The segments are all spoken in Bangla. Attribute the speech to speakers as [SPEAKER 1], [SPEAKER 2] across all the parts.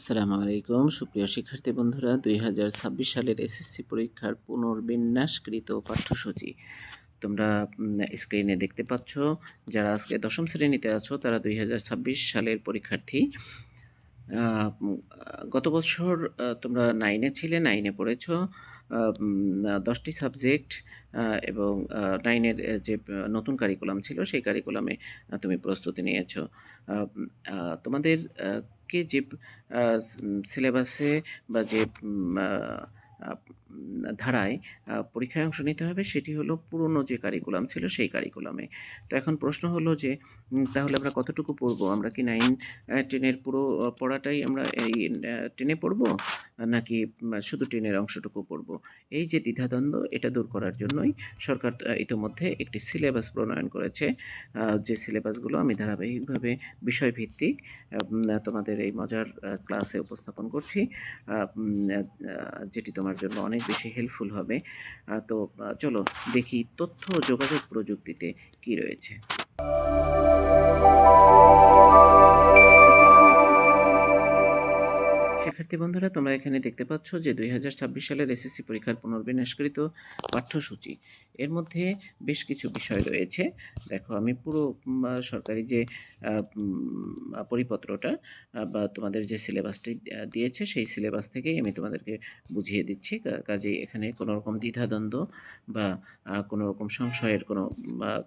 [SPEAKER 1] আসসালামু আলাইকুম। সুপ্রিয় শিক্ষার্থী বন্ধুরা, দুই হাজার ছাব্বিশ সালের এসএসসি পরীক্ষার পুনর্বিন্যাসকৃত পাঠ্যসূচি তোমরা স্ক্রিনে দেখতে পাচ্ছ। যারা আজকে দশম শ্রেণীতে আছো, তারা দুই হাজার ছাব্বিশ সালের পরীক্ষার্থী। গত বছর তোমরা নাইনে ছিলে নাইনে পড়েছো। দশটি সাবজেক্ট এবং নাইনের যে, নতুন কারিকুলাম ছিল, সেই কারিকুলামে তুমি প্রস্তুতি নিয়েছো। তোমাদের আহ, কে যে সিলেবাসে বা যে উম, আহ, আহ, উম, ধারায় পরীক্ষায় অংশ নিতে হবে, সেটি হলো পুরনো যে কারিকুলাম ছিল সেই কারিকুলামে তো এখন প্রশ্ন হলো যে তাহলে আমরা কতটুকু পড়ব? আমরা কি নাইন টেনের পুরো পড়াটাই আমরা এই টেনে পড়ব? নাকি শুধু টেনের অংশটুকু পড়ব? এই যে দ্বিধাদ্বন্দ্ব, এটা দূর করার জন্যই সরকার ইতোমধ্যে একটি সিলেবাস প্রণয়ন করেছে। যে সিলেবাসগুলো আমি ধারাবাহিকভাবে বিষয়ভিত্তিক তোমাদের এই মজার ক্লাসে উপস্থাপন করছি। যেটি তোমার জন্য অনেক বেশি হেল্পফুল হবে। তো চলো দেখি তথ্য যোগাযোগ প্রযুক্তিতে কি রয়েছে। শিক্ষার্থী বন্ধুরা, তোমরা এখানে দেখতে পাচ্ছ যে দুই হাজার ছাব্বিশ সালের এসএসসি পরীক্ষার পুনর্বিন্যাসকৃত পাঠ্যসূচি। এর মধ্যে বেশ কিছু বিষয় রয়েছে। দেখো, আমি পুরো সরকারি যে পরিপত্রটা বা তোমাদের যে সিলেবাসটি দিয়েছে, সেই সিলেবাস থেকেই আমি তোমাদেরকে বুঝিয়ে দিচ্ছি। কাজেই এখানে কোনো রকম দ্বিধাদ্বন্দ্ব বা কোনো রকম সংশয়ের কোনো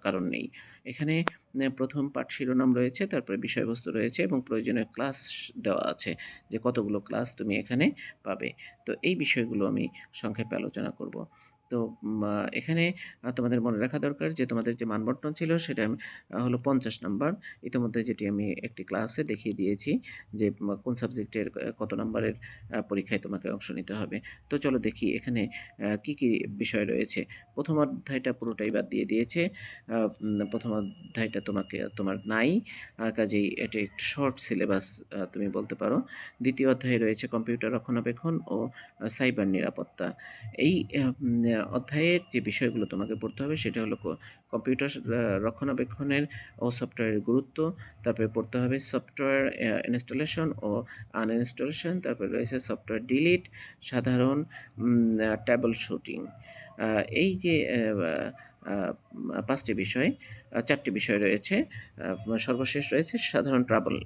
[SPEAKER 1] কারণ নেই। এখানে প্রথম পাঠ শিরোনাম রয়েছে, তারপরে বিষয়বস্তু রয়েছে এবং প্রয়োজনীয় ক্লাস দেওয়া আছে যে কতগুলো ক্লাস তুমি এখানে পাবে। তো এই বিষয়গুলো আমি সংক্ষেপে আলোচনা করব। তো এখানে তোমাদের মনে রাখা দরকার যে, তোমাদের যে মানবন্টন ছিল সেটা হলো পঞ্চাশ নাম্বার। ইতিমধ্যে যেটি আমি একটি ক্লাসে দেখিয়ে দিয়েছি যে কোন সাবজেক্টের কত নাম্বারের পরীক্ষায় তোমাকে অংশ নিতে হবে। তো চলো দেখি এখানে কি কি বিষয় রয়েছে। প্রথম অধ্যায়টা পুরোটাই বাদ দিয়ে দিয়েছে। প্রথম অধ্যায়টা তোমাকে, তোমার নাই। কাজেই এটা একটু শর্ট সিলেবাস তুমি বলতে পারো। দ্বিতীয় অধ্যায়ে রয়েছে কম্পিউটার রক্ষণাবেক্ষণ ও সাইবার নিরাপত্তা। এই অধ্যায়ের যে বিষয়গুলো তোমাকে পড়তে হবে সেটা হলো কম্পিউটার রক্ষণাবেক্ষণের ও সফটওয়্যারের গুরুত্ব, তারপরে পড়তে হবে সফটওয়্যার ইনস্টলেশন ও আনইনস্টলেশন, তারপরে রয়েছে সফটওয়্যার ডিলিট, সাধারণ ট্যাবল শুটিং এই যে পাঁচটি বিষয় চারটি বিষয় রয়েছে। সর্বশেষ রয়েছে সাধারণ ট্রাবল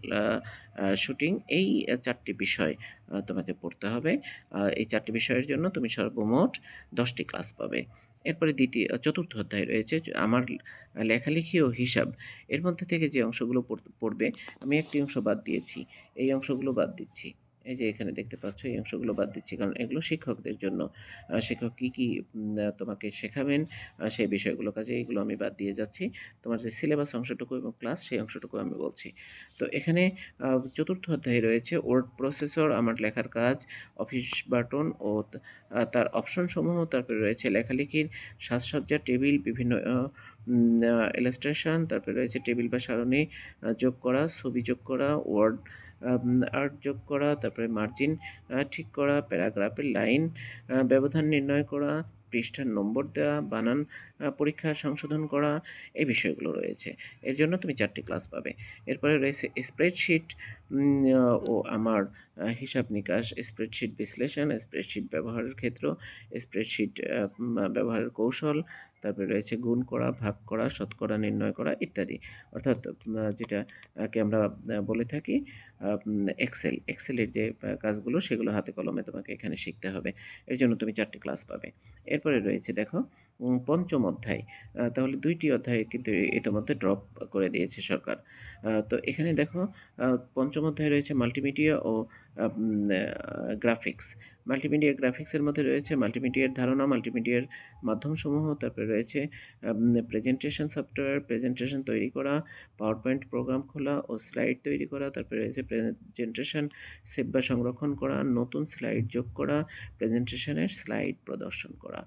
[SPEAKER 1] শুটিং এই চারটি বিষয় তোমাকে পড়তে হবে। এই চারটি বিষয়ের জন্য তুমি সর্বমোট দশটি ক্লাস পাবে। এরপরে দ্বিতীয়, চতুর্থ অধ্যায় রয়েছে, আমার লেখালেখি ও হিসাব। এর মধ্যে থেকে যে অংশগুলো পড়- পড়বে, আমি একটি অংশ বাদ দিয়েছি। এই অংশগুলো বাদ দিচ্ছি। এই যে এখানে দেখতে পাচ্ছ, এই অংশগুলো বাদ দিচ্ছি। কারণ এগুলো শিক্ষকদের জন্য। শিক্ষক কী কী তোমাকে শেখাবেন? সেই বিষয়গুলো কাজে এগুলো আমি বাদ দিয়ে যাচ্ছি। তোমার যে সিলেবাস অংশটুকু এবং ক্লাস সেই অংশটুকু আমি বলছি। তো এখানে চতুর্থ অধ্যায়ে রয়েছে ওয়ার্ড প্রসেসর আমার লেখার কাজ অফিস বাটন ও তার অপশন সমূহ। তারপরে রয়েছে লেখালেখির সাজসজ্জা টেবিল বিভিন্ন ইলাস্ট্রেশন তারপরে রয়েছে টেবিল বা সারণী যোগ করা, ছবি যোগ করা ওয়ার্ড আর্ট যোগ করা, তারপরে মার্জিন ঠিক করা প্যারাগ্রাফের লাইন ব্যবধান নির্ণয় করা, পৃষ্ঠার নম্বর দেওয়া, বানান পরীক্ষা সংশোধন করা, এই বিষয়গুলো রয়েছে। এর জন্য তুমি চারটি ক্লাস পাবে। এরপরে রয়েছে স্প্রেডশিট ও আমার হিসাব নিকাশ স্প্রেডশিট বিশ্লেষণ স্প্রেডশিট ব্যবহারের ক্ষেত্র স্প্রেডশিট ব্যবহারের কৌশল তারপরে রয়েছে গুণ করা ভাগ করা শতকরা নির্ণয় করা ইত্যাদি। অর্থাৎ যেটাকে আমরা বলে থাকি এক্সেল এক্সেলের যে কাজগুলো সেগুলো হাতে কলমে তোমাকে এখানে শিখতে হবে। এর জন্য তুমি চারটি ক্লাস পাবে। এরপরে রয়েছে দেখো পঞ্চম অধ্যায়। তাহলে দুইটি অধ্যায় কিন্তু ইতিমধ্যে ড্রপ করে দিয়েছে সরকার। তো এখানে দেখো আহ, পঞ্চম রয়েছে মাল্টিমিডিয়া ও গ্রাফিক্স মাল্টিমিডিয়া গ্রাফিক্সের মধ্যে রয়েছে মাল্টিমিডিয়ার ধারণা মাল্টিমিডিয়ার মাধ্যমসমূহ, তারপরে রয়েছে প্রেজেন্টেশন সফটওয়্যার প্রেজেন্টেশন তৈরি করা পাওয়ার পয়েন্ট প্রোগ্রাম খোলা ও স্লাইড তৈরি করা, তারপরে রয়েছে প্রেজেন্টেশন সেভ বা সংরক্ষণ করা, নতুন স্লাইড যোগ করা প্রেজেন্টেশনের স্লাইড প্রদর্শন করা।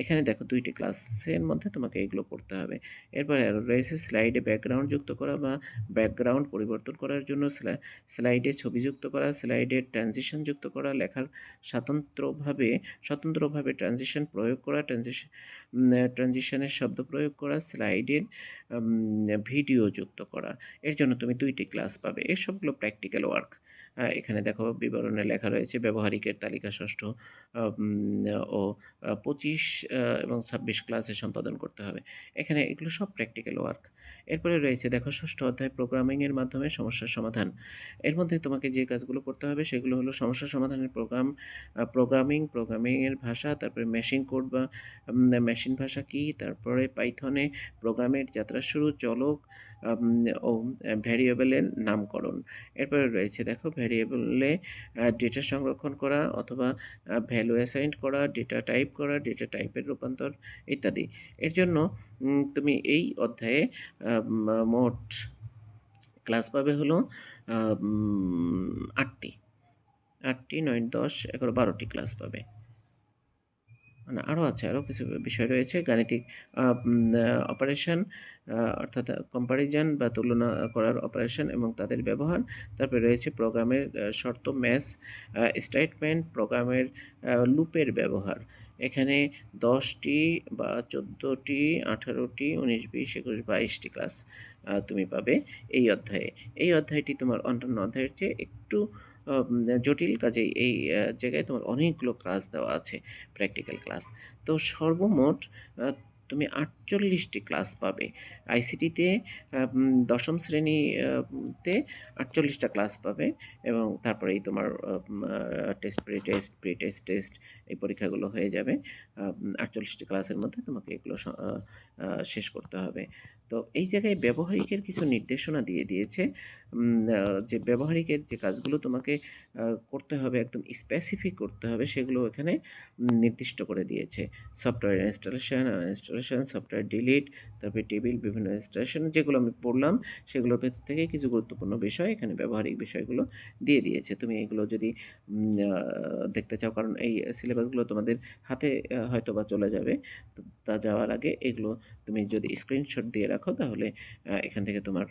[SPEAKER 1] এখানে দেখো দুইটি ক্লাসের মধ্যে তোমাকে এগুলো পড়তে হবে। এরপরে আরও রয়েছে স্লাইডে ব্যাকগ্রাউন্ড যুক্ত করা বা ব্যাকগ্রাউন্ড পরিবর্তন করার জন্য স্লাইডে ছবি যুক্ত করা স্লাইডে ট্রানজিশন যুক্ত করা, লেখার স্বতন্ত্রভাবে স্বতন্ত্রভাবে ট্রানজিশন প্রয়োগ করা ট্রানজিশন ট্রানজিশনের শব্দ প্রয়োগ করা স্লাইডের ভিডিও যুক্ত করা। এর জন্য তুমি দুইটি ক্লাস পাবে। এসবগুলো সবগুলো প্র্যাকটিক্যাল ওয়ার্ক এখানে দেখো বিবরণে লেখা রয়েছে ব্যবহারিকের তালিকা ষষ্ঠ ও পঁচিশ এবং ২৬ ক্লাসে সম্পাদন করতে হবে। এখানে এগুলো সব প্র্যাকটিক্যাল ওয়ার্ক। এরপরে রয়েছে দেখো ষষ্ঠ অধ্যায় প্রোগ্রামিংয়ের মাধ্যমে সমস্যার সমাধান। এর মধ্যে তোমাকে যে কাজগুলো করতে হবে সেগুলো হলো সমস্যা সমাধানের প্রোগ্রাম, প্রোগ্রামিং, প্রোগ্রামিংয়ের ভাষা, তারপরে মেশিন কোড বা মেশিন ভাষা কি, তারপরে পাইথনে প্রোগ্রামের যাত্রা শুরু, চলক ও ভ্যারিয়েবলের নামকরণ। এরপরে রয়েছে দেখো ভ্যারিয়েবলে ডেটা সংরক্ষণ করা অথবা ভ্যালু অ্যাসাইন করা, ডেটা টাইপ করা, ডেটা টাইপের রূপান্তর ইত্যাদি। এর জন্য তুমি এই অধ্যায়ে মোট ক্লাস পাবে হলো আ উম ৮ টি। ৮ টি, ৯, ১০, ১১, ১২ টি ক্লাস পাবে। না আরও আছে, আরও কিছু বিষয় রয়েছে। গাণিতিক অপারেশন অর্থাৎ কম্পারিজন বা তুলনা করার অপারেশন এবং তাদের ব্যবহার। তারপরে রয়েছে প্রোগ্রামের শর্ত ম্যাথস, আ স্টেটমেন্ট, প্রোগ্রামের লুপের ব্যবহার। এখানে দশটি বা ১৪ টি, ১৮ টি, ১৯, ২০, ২১, ২২ টি ক্লাস তুমি পাবে এই অধ্যায়ে। এই অধ্যায়টি তোমার অন্যান্য অধ্যায়ের চেয়ে একটু জটিল কাজেই এই জায়গায় তোমার অনেকগুলো ক্লাস দেওয়া আছে, প্র্যাকটিক্যাল ক্লাস। তো সর্বমোট তুমি আটচল্লিশটি ক্লাস পাবে। আইসিটিতে দশম উম ১ম শ্রেণি তে ৪৮ ক্লাস পাবে এবং তারপরেই তোমার উম আ টেস্ট, প্রি-টেস্ট, প্রি-টেস্ট, টেস্ট এই পরীক্ষাগুলো হয়ে যাবে। আ উম ৪৮ টি ক্লাসের মধ্যে তোমাকে এগুলো শেষ করতে হবে। তো এই জায়গায় ব্যবহারিকের কিছু নির্দেশনা দিয়ে দিয়েছে। যে ব্যবহারিকের যে কাজগুলো তোমাকে করতে হবে একদম স্পেসিফিক করতে হবে সেগুলো এখানে নির্দিষ্ট করে দিয়েছে। Software installation, uninstallation, software delete, তারপরে টেবিল বিভিন্ন ইনস্টলেশন যেগুলো আমি পড়লাম সেগুলোর ভেতর থেকে কিছু গুরুত্বপূর্ণ বিষয় এখানে ব্যবহারিক বিষয়গুলো দিয়ে দিয়েছে। তুমি এগুলো যদি দেখতে চাও কারণ এই সিলেবাসগুলো তোমাদের হাতে হয়তো বা চলে যাবে। তো তা যাওয়ার আগে এগুলো তুমি যদি স্ক্রিনশট দিয়ে রাখো তাহলে এখান থেকে তোমার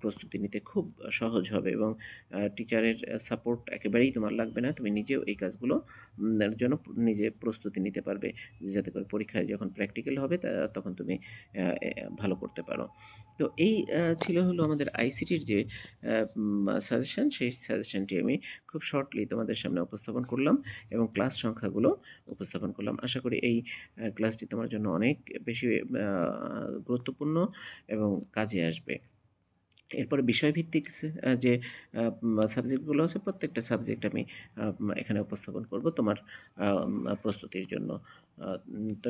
[SPEAKER 1] প্রস্তুতি নিতে খুব সহজ হবে এবং টিচারের সাপোর্ট একেবারেই তোমার লাগবে না। তুমি নিজেও এই কাজগুলো জন্য নিজে প্রস্তুতি নিতে পারবে। যাতে করে পরীক্ষায় যখন প্র্যাকটিক্যাল হবে তখন তুমি ভালো করতে পারো। তো এই ছিল হলো আমাদের আইসিটির যে সাজেশন সেই সাজেশনটি আমি খুব শর্টলি তোমাদের সামনে উপস্থাপন করলাম এবং ক্লাস সংখ্যাগুলো উপস্থাপন করলাম। আশা করি এই ক্লাসটি তোমার জন্য অনেক বেশি গুরুত্বপূর্ণ এবং কাজে আসবে। এরপরে বিষয়ভিত্তিক যে সাবজেক্টগুলো আছে প্রত্যেকটা সাবজেক্ট আমি এখানে উপস্থাপন করব তোমার প্রস্তুতির জন্য। তো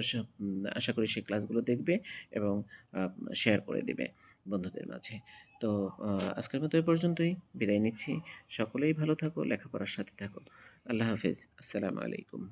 [SPEAKER 1] আশা করি সেই ক্লাসগুলো দেখবে এবং শেয়ার করে দেবে বন্ধুদের মাঝে। তো আজকের মতো এ পর্যন্তই। বিদায় নিচ্ছি। সকলেই ভালো থাকো, লেখাপড়ার সাথে থাকো। আল্লাহ হাফিজ আসসালামু আলাইকুম।